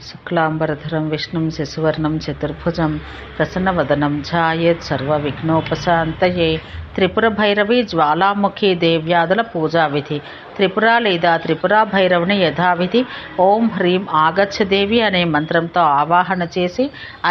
శుక్లాంబరధరం విష్ణుం శశివర్ణం చతుర్భుజం ప్రసన్నవదనం ఝాయేత్ సర్వవిఘ్నోపశాంతయే. త్రిపుర భైరవి జ్వాలాముఖి దేవ్యాదుల పూజా విధి త్రిపుర లేదా త్రిపుర భైరవుని యథావిధి. ఓం హ్రీం ఆగచ్చ దేవి అనే మంత్రంతో ఆవాహన చేసి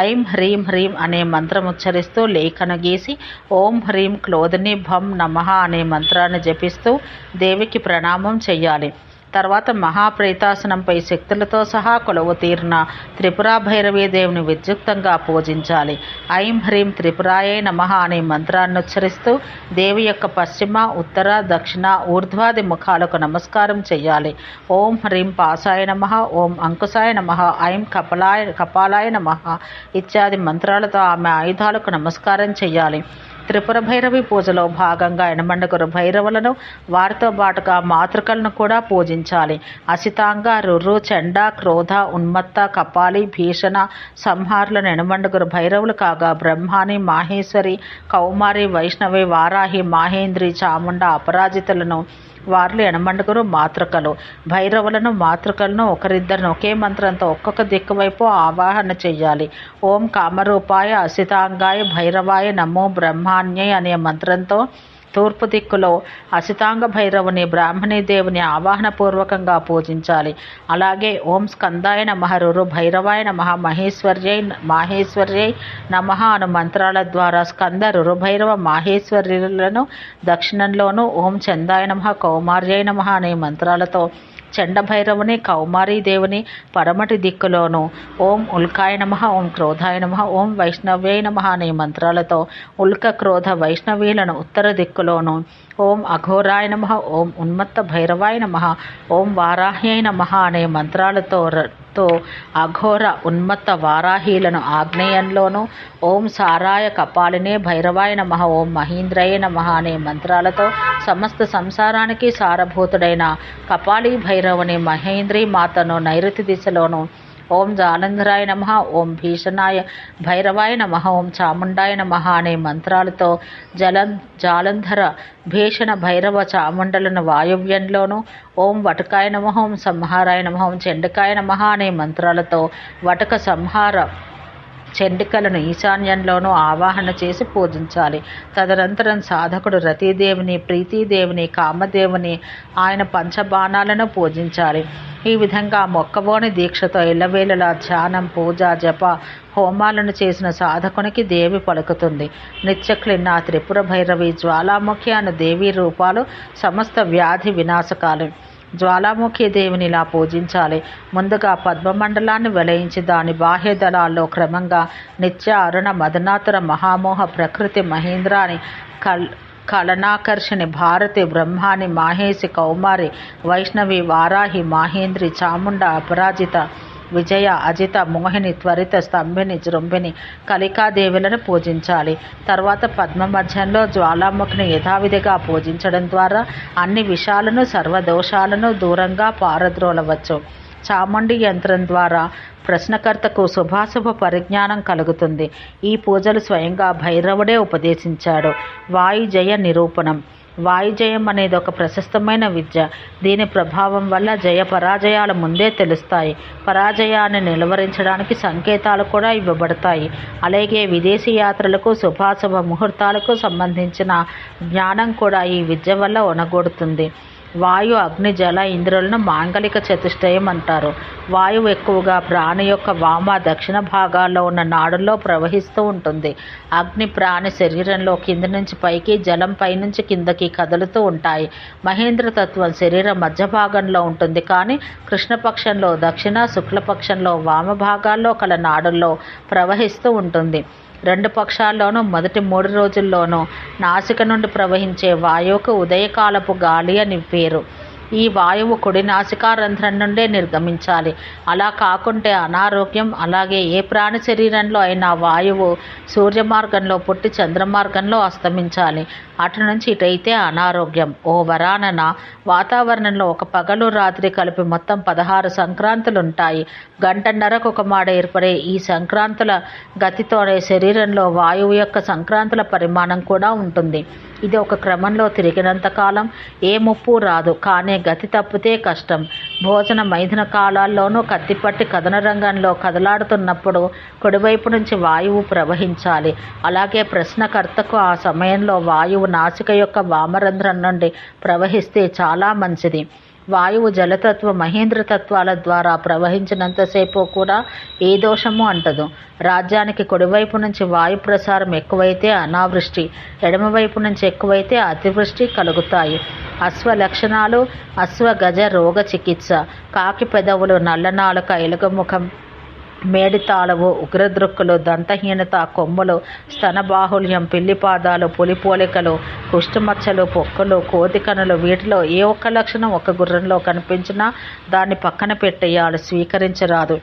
ఐం హ్రీం హ్రీం అనే మంత్రం ఉచ్చరిస్తూ లేఖన గీసి ఓం హ్రీం క్లోదిని భం నమః అనే మంత్రాన్ని జపిస్తూ దేవికి ప్రణామం చెయ్యాలి. తర్వాత మహాప్రేతాసనంపై శక్తులతో సహా కొలువు తీరిన త్రిపురా భైరవీ దేవుని విద్యుక్తంగా పూజించాలి. ఐం హ్రీం త్రిపురాయే నమః అనే మంత్రాన్ని ఉచ్చరిస్తూ దేవి యొక్క పశ్చిమ ఉత్తర దక్షిణ ఊర్ధ్వాది ముఖాలకు నమస్కారం చేయాలి ఓం హ్రీం పాసాయ నమః ఓం అంకుశాయ నమః ఐం కపలాయ కపాలాయ నమః ఇత్యాది మంత్రాలతో ఆమె ఆయుధాలకు నమస్కారం చేయాలి త్రిపుర భైరవి పూజలో భాగంగా ఎనమండగురు భైరవులను వారితో పాటుగా మాతృకలను కూడా పూజించాలి. అసితాంగ రుర్రు చండ క్రోధ ఉన్మత్త కపాలి భీషణ సంహారులను ఎనమండగురు భైరవులు కాగా బ్రహ్మాని మాహేశ్వరి కౌమారి వైష్ణవి వారాహి మాహేంద్రి చాముండ అపరాజితులను వారిలో ఎనమండుగురు మాతృకలు. భైరవులను మాతృకలను ఒకరిద్దరిని ఒకే మంత్రంతో ఒక్కొక్క దిక్కు వైపు ఆవాహన చేయాలి ఓం కామరూపాయ అసితాంగాయ భైరవాయ నమో బ్రహ్మాన్యై అనే మంత్రంతో తూర్పు దిక్కులో అసితాంగ భైరవుని బ్రాహ్మణీ దేవుని ఆవాహనపూర్వకంగా పూజించాలి. అలాగే ఓం స్కందాయ నమహరురు భైరవాయ నమః మహేశ్వర్యై మాహేశ్వర్యై నమః అను మంత్రాల ద్వారా స్కంద రురు భైరవ మాహేశ్వర్యులను దక్షిణంలోనూ ఓం చందాయ నమః కౌమార్యై నమః అనే మంత్రాలతో చండభైరవుని కౌమారీ దేవుని పరమటి దిక్కులోను. ఓం ఉల్కాయ నమ ఓం క్రోధాయ నమ ఓం వైష్ణవ్యై నమ అనే మంత్రాలతో ఉల్క క్రోధ వైష్ణవీలను ఉత్తర దిక్కులోను. ఓం అఘోరాయ నమ ఓం ఉన్మత్త భైరవాయ నమ ఓం వారాహ్యై నమ అనే మంత్రాలతో తో అఘోర ఉన్మత్త వారాహీలను ఆగ్నేయంలోనూ ఓం సారాయ కపాలినే భైరవాయ నమ ఓం మహీంద్రయ నమ అనే మంత్రాలతో సమస్త సంసారానికి సారభూతుడైన కపాలి భైరవుని మహేంద్రి మాతను నైరుతి దిశలోను ఓం జాలంధరాయ నమ ఓం భీషణాయ భైరవాయ నమ ఓం చాముండాయ నమ అనే మంత్రాలతో జలం జాలంధర భీషణ భైరవ చాముండలను వాయువ్యంలోను ఓం వటకాయ నమ ఓం సంహారాయ నమ ఓం చెండకాయ నమ అనే మంత్రాలతో వటక సంహార చండికలను ఈశాన్యంలోనూ ఆవాహన చేసి పూజించాలి. తదనంతరం సాధకుడు రతీదేవిని ప్రీతిదేవిని కామదేవుని ఆయన పంచబాణాలను పూజించాలి. ఈ విధంగా మొక్కబోని దీక్షతో ఇళ్ళవేళలా ధ్యానం పూజ జప హోమాలను చేసిన సాధకునికి దేవి పలుకుతుంది. నిత్యక్లిన్న త్రిపుర భైరవి జ్వాలాముఖి అను దేవీ రూపాలు సమస్త వ్యాధి వినాశకాలు. జ్వాలాముఖి దేవిని ఇలా పూజించాలి. ముందుగా పద్మమండలాన్ని వెలయించి దాని బాహ్య దళాల్లో క్రమంగా నిత్య అరుణ మదనాతుర మహామోహ ప్రకృతి మహీంద్రాని కల్ కలనాకర్షణి భారతి బ్రహ్మాని మాహేసి కౌమారి వైష్ణవి వారాహి మాహేంద్రి చాముండ అపరాజిత విజయ అజిత మోహిని త్వరిత స్తంభిని జృంభిని కలికాదేవులను పూజించాలి. తర్వాత పద్మ మధ్యంలో జ్వాలాముఖిని యథావిధిగా పూజించడం ద్వారా అన్ని విషాలను సర్వదోషాలను దూరంగా పారద్రోలవచ్చు. చాముండి యంత్రం ద్వారా ప్రశ్నకర్తకు శుభాశుభ పరిజ్ఞానం కలుగుతుంది. ఈ పూజలు స్వయంగా భైరవుడే ఉపదేశించాడు. వాయుజయ నిరూపణం. వాయుజయం అనేది ఒక ప్రశస్తమైన విద్య. దీని ప్రభావం వల్ల జయ పరాజయాల ముందే తెలుస్తాయి. పరాజయాన్ని నిలువరించడానికి సంకేతాలు కూడా ఇవ్వబడతాయి. అలాగే విదేశీ యాత్రలకు శుభాశుభ ముహూర్తాలకు సంబంధించిన జ్ఞానం కూడా ఈ విద్య వల్ల ఒనగొడుతుంది వాయు అగ్ని జల ఇంద్రులను మాంగలిక చతుష్టయం అంటారు. వాయువు ఎక్కువగా ప్రాణి యొక్క వామ దక్షిణ భాగాల్లో ఉన్న నాడుల్లో ప్రవహిస్తూ ఉంటుంది. అగ్ని ప్రాణి శరీరంలో కింద నుంచి పైకి జలం పైనుంచి కిందకి కదులుతూ ఉంటాయి. మహేంద్ర తత్వం శరీరం మధ్య భాగంలో ఉంటుంది కానీ కృష్ణపక్షంలో దక్షిణ శుక్లపక్షంలో వామ భాగాల్లో కల నాడుల్లో ప్రవహిస్తూ ఉంటుంది. రెండు పక్షాల్లోనూ మొదటి మూడు రోజుల్లోనూ నాసిక నుండి ప్రవహించే వాయువుకు ఉదయకాలపు గాలి అని పేరు. ఈ వాయువు కుడి నాసికారంధ్రం నుండే నిర్గమించాలి. అలా కాకుంటే అనారోగ్యం అలాగే ఏ ప్రాణి శరీరంలో అయినా వాయువు సూర్య మార్గంలో పుట్టి చంద్రమార్గంలో అస్తమించాలి. అటు నుంచి ఇటైతే అనారోగ్యం. ఓ వరానన వాతావరణంలో ఒక పగలు రాత్రి కలిపి మొత్తం పదహారు సంక్రాంతులు ఉంటాయి గంటన్నరకు ఒక మాడ ఏర్పడే ఈ సంక్రాంతుల గతితోనే శరీరంలో వాయువు యొక్క సంక్రాంతుల పరిమాణం కూడా ఉంటుంది. ఇది ఒక క్రమంలో తిరిగినంత కాలం ఏ ముప్పు రాదు కానీ గతి తప్పితే కష్టం. భోజన మైథున కాలాల్లోనూ కత్తిపట్టి కథన రంగంలో కదలాడుతున్నప్పుడు కుడివైపు నుంచి వాయువు ప్రవహించాలి. అలాగే ప్రశ్నకర్తకు ఆ సమయంలో వాయువు నాసిక యొక్క వామరంధ్రం నుండి ప్రవహిస్తే చాలా మంచిది. వాయువు జలతత్వ మహేంద్ర తత్వాల ద్వారా ప్రవహించినంతసేపు కూడా ఏ దోషము అంటదు. రాజ్యానికి కుడివైపు నుంచి వాయు ప్రసారం ఎక్కువైతే అనావృష్టి ఎడమవైపు నుంచి ఎక్కువైతే అతివృష్టి కలుగుతాయి. అశ్వ లక్షణాలు అశ్వ గజ రోగ చికిత్స కాకి పెదవులు నల్లనాలుక ఎలుగుముఖం మేడి తాళవు ఉగ్రదృక్కులు దంతహీనత కొమ్ములు స్తనబాహుల్యం పిల్లిపాదాలు పులిపోలికలు కుష్ఠమచ్చలు పొక్కులు కోతికనులు వీటిలో ఏ ఒక్క లక్షణం ఒక గుర్రంలో కనిపించినా దాన్ని పక్కన పెట్టేయాలి స్వీకరించరాదు.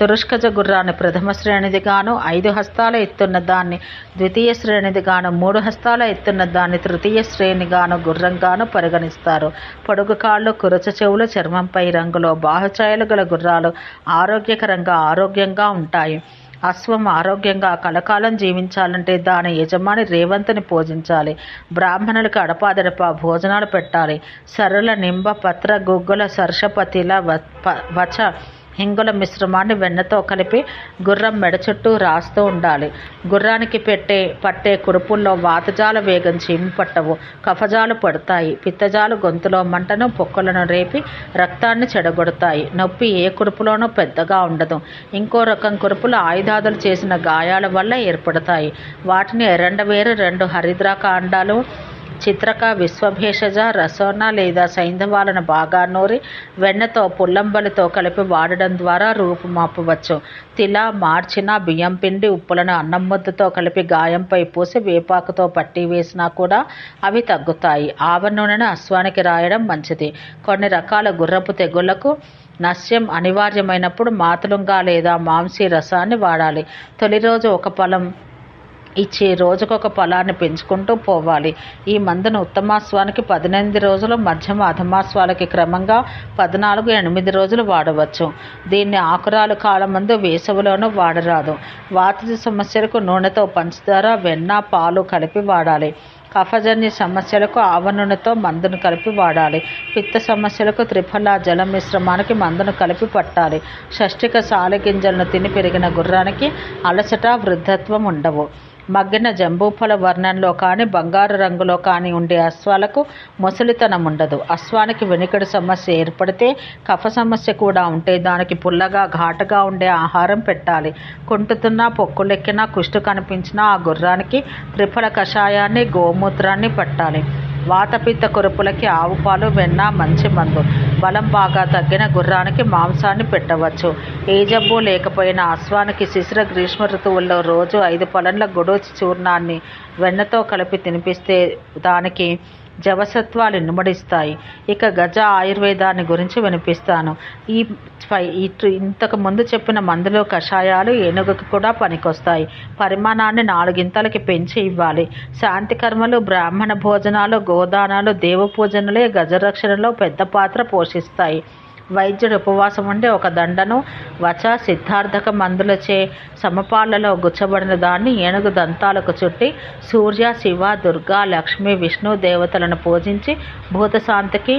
తురుష్కజ గుర్రాన్ని ప్రథమ శ్రేణిదిగాను ఐదు హస్తాల ఎత్తున్న దాన్ని ద్వితీయ శ్రేణిదిగాను మూడు హస్తాల ఎత్తున్న దాన్ని తృతీయ శ్రేణిగాను గుర్రంగాను పరిగణిస్తారు. పొడుగు కాళ్ళు కురచ చెవులు చర్మంపై రంగులో బాహుచాయలు గల గుర్రాలు ఆరోగ్యకరంగా ఆరోగ్యంగా ఉంటాయి. అశ్వం ఆరోగ్యంగా కలకాలం జీవించాలంటే దాని యజమాని రేవంతుని పూజించాలి. బ్రాహ్మణులకు అడపాదడపా భోజనాలు పెట్టాలి. సరళ నింబ పత్ర గుగ్గుల సర్షపతిల వచ హింగుల మిశ్రమాన్ని వెన్నతో కలిపి గుర్రం మెడ చుట్టూ రాస్తూ ఉండాలి. గుర్రానికి పెట్టే పట్టే కురుపుల్లో వాతజాల వేగం చీము పట్టవు కఫజాలు పడతాయి. పిత్తజాలు గొంతులో మంటను పొక్కులను రేపి రక్తాన్ని చెడగొడతాయి. నొప్పి ఏ కురుపులోనూ పెద్దగా ఉండదు. ఇంకో రకం కురుపులు ఆయుధాదులు చేసిన గాయాల వల్ల ఏర్పడతాయి. వాటిని ఎరండవేరు రెండు హరిద్రాకాండాలు చిత్రక విశ్వభేషజ రసోన లేదా సైంధవాలను బాగా నూరి వెన్నతో పుల్లంబలితో కలిపి వాడడం ద్వారా రూపుమాపవచ్చు తిల మార్చిన బియ్యం పిండి ఉప్పులను అన్నం ముద్దతో కలిపి గాయంపై పూసి వేపాకుతో పట్టి వేసినా కూడా అవి తగ్గుతాయి. ఆవ నూనెను అశ్వానికి రాయడం మంచిది. కొన్ని రకాల గుర్రపు తెగుళ్ళకు నస్యం అనివార్యమైనప్పుడు మాతులుంగా లేదా మాంసీ రసాన్ని వాడాలి. తొలి రోజు ఒక పొలం ఇచ్చి రోజుకొక పొలాన్ని పెంచుకుంటూ పోవాలి. ఈ మందును ఉత్తమాస్వానికి పద్దెనిమిది రోజులు మధ్యమ అధమాస్వాలకి క్రమంగా పద్నాలుగు ఎనిమిది రోజులు వాడవచ్చు. దీన్ని ఆకురాలు కాలమందు వేసవిలోనూ వాడరాదు. వాతి సమస్యలకు నూనెతో పంచదార వెన్న పాలు కలిపి వాడాలి. కఫజన్య సమస్యలకు ఆవ నూనెతో మందును కలిపి వాడాలి. పిత్త సమస్యలకు త్రిఫల జల మిశ్రమానికి మందును కలిపి పట్టాలి. షష్టిక సాలె గింజలను తిని పెరిగిన గుర్రానికి అలసట వృద్ధత్వం ఉండవు. మగ్గిన జంబూఫల వర్ణంలో కానీ బంగారు రంగులో కానీ ఉండే అశ్వాలకు ముసలితనం ఉండదు. అశ్వానికి వెనుకడి సమస్య ఏర్పడితే కఫ సమస్య కూడా ఉంటే దానికి పుల్లగా ఘాటుగా ఉండే ఆహారం పెట్టాలి. కుంటుతున్నా పొక్కులెక్కినా కుష్టు కనిపించినా ఆ గుర్రానికి త్రిఫల కషాయాన్ని గోమూత్రాన్ని పెట్టాలి. వాతపిత్త కురుపులకి ఆవు పాలు వెన్న మంచి మందు. బలం బాగా తగ్గిన గుర్రానికి మాంసాన్ని పెట్టవచ్చు. ఏ జబ్బు లేకపోయినా అశ్వానికి శిశిర గ్రీష్మ ఋతువుల్లో రోజు ఐదు పళ్ళ గొడోచి చూర్ణాన్ని వెన్నతో కలిపి తినిపిస్తే దానికి జవసత్వాలు నిమడిస్తాయి ఇక గజ ఆయుర్వేదాన్ని గురించి వినిపిస్తాను. ఈ ఇటు ఇంతకు ముందు చెప్పిన మందులు కషాయాలు ఏనుగుకి కూడా పనికొస్తాయి. పరిమాణాన్ని నాలుగింతలకి పెంచి ఇవ్వాలి. శాంతి కర్మలు బ్రాహ్మణ భోజనాలు గోదానాలు దేవ పూజనలే గజరక్షణలో పెద్ద పాత్ర పోషిస్తాయి. వైద్యుడు ఉపవాసం ఉండి ఒక దండను వచ సిద్ధార్థక మందులచే సమపాలలో గుచ్చబడిన దాన్ని ఏనుగు దంతాలకు చుట్టి సూర్య శివ దుర్గా లక్ష్మి విష్ణు దేవతలను పూజించి భూతశాంతికి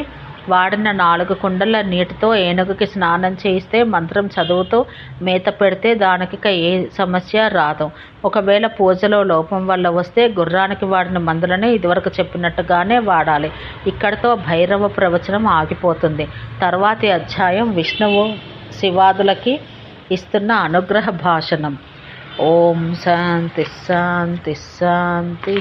వాడిన నాలుగు కుండల నీటితో ఏనుగుకి స్నానం చేయిస్తే మంత్రం చదువుతూ మేత పెడితే దానికి ఏ సమస్య రాదు. ఒకవేళ పూజలో లోపం వల్ల వస్తే గుర్రానికి వాడిన మందులని ఇదివరకు చెప్పినట్టుగానే వాడాలి. ఇక్కడితో భైరవ ప్రవచనం ఆగిపోతుంది. తర్వాతి అధ్యాయం విష్ణువు శివాదులకి ఇస్తున్న అనుగ్రహ భాషణం. ఓం శాంతి శాంతి శాంతి.